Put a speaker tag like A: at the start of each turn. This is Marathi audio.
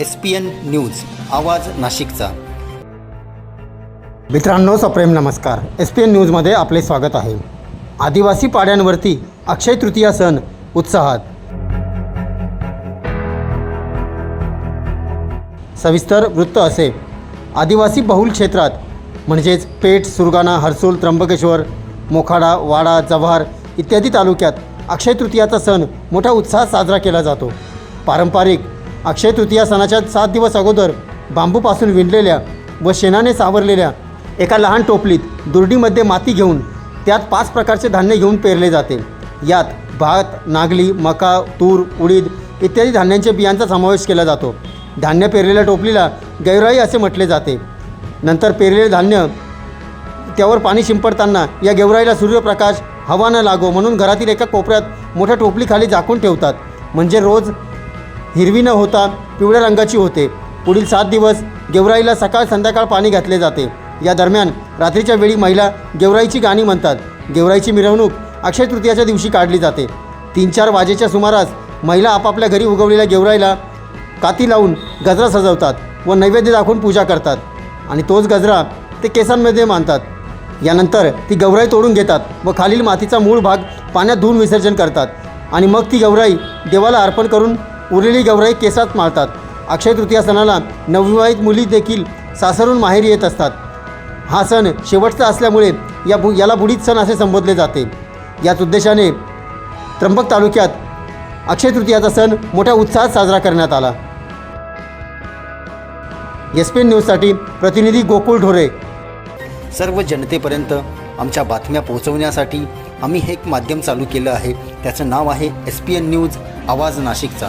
A: एस पी एन न्यूज आवाज नाशिकचा.
B: मित्रांनो सप्रेम नमस्कार. एस पी एन न्यूजमध्ये आपले स्वागत आहे. आदिवासी पाड्यांवरती अक्षय तृतीया सण उत्साहात. सविस्तर वृत्त असे. आदिवासी बहुल क्षेत्रात म्हणजेच पेठ सुरगाणा हर्सूल त्र्यंबकेश्वर मोखाडा वाडा जव्हार इत्यादी तालुक्यात अक्षय तृतीयाचा सण मोठ्या उत्साहात साजरा केला जातो. पारंपरिक अक्षय तृतीया सणाच्या सात दिवस अगोदर बांबूपासून विणलेल्या व शेणाने सावरलेल्या एका लहान टोपलीत दुर्डीमध्ये माती घेऊन त्यात पाच प्रकारचे धान्य घेऊन पेरले जाते. यात भात नागली मका तूर उडीद इत्यादी धान्यांच्या बियांचा समावेश केला जातो. धान्य पेरलेल्या टोपलीला गैराई असे म्हटले जाते. नंतर पेरलेले धान्य त्यावर पाणी शिंपडताना या गेवराईला सूर्यप्रकाश हवा न लागो म्हणून घरातील एका कोपऱ्यात मोठ्या टोपलीखाली झाकून ठेवतात. म्हणजे रोज हिरवी न होता पिवळ्या रंगाची होते. पुढील सात दिवस गेवराईला सकाळ संध्याकाळ पाणी घातले जाते. या दरम्यान रात्रीच्या वेळी महिला गेवराईची गाणी म्हणतात. गेवराईची मिरवणूक अक्षय तृतीयाच्या दिवशी काढली जाते. तीन चार वाजेच्या सुमारास महिला आपापल्या घरी उगवलेल्या गेवराईला काती लावून गजरा सजवतात व नैवेद्य दाखवून पूजा करतात. आणि तोच गजरा ते केसांमध्ये मानतात. यानंतर ती गवराई तोडून घेतात व खालील मातीचा मूळ भाग पाण्यात धुवून विसर्जन करतात. आणि मग ती गवराई देवाला अर्पण करून उरलेली गौराई केसात माळतात. अक्षय तृतीया सणाला नवविवाहित मुली देखील सासरून माहेरी येत असतात. हा सण शेवटचा असल्यामुळे या बु याला बुडीत सण असे संबोधले जाते. याच उद्देशाने त्र्यंबक तालुक्यात अक्षय तृतीयाचा सण मोठ्या उत्साहात साजरा करण्यात आला. एस पी एन न्यूजसाठी प्रतिनिधी गोकुळ ढोरे.
A: सर्व जनतेपर्यंत आमच्या बातम्या पोहोचवण्यासाठी आम्ही हे एक माध्यम चालू केलं आहे. त्याचं नाव आहे एस पी एन न्यूज आवाज नाशिकचा.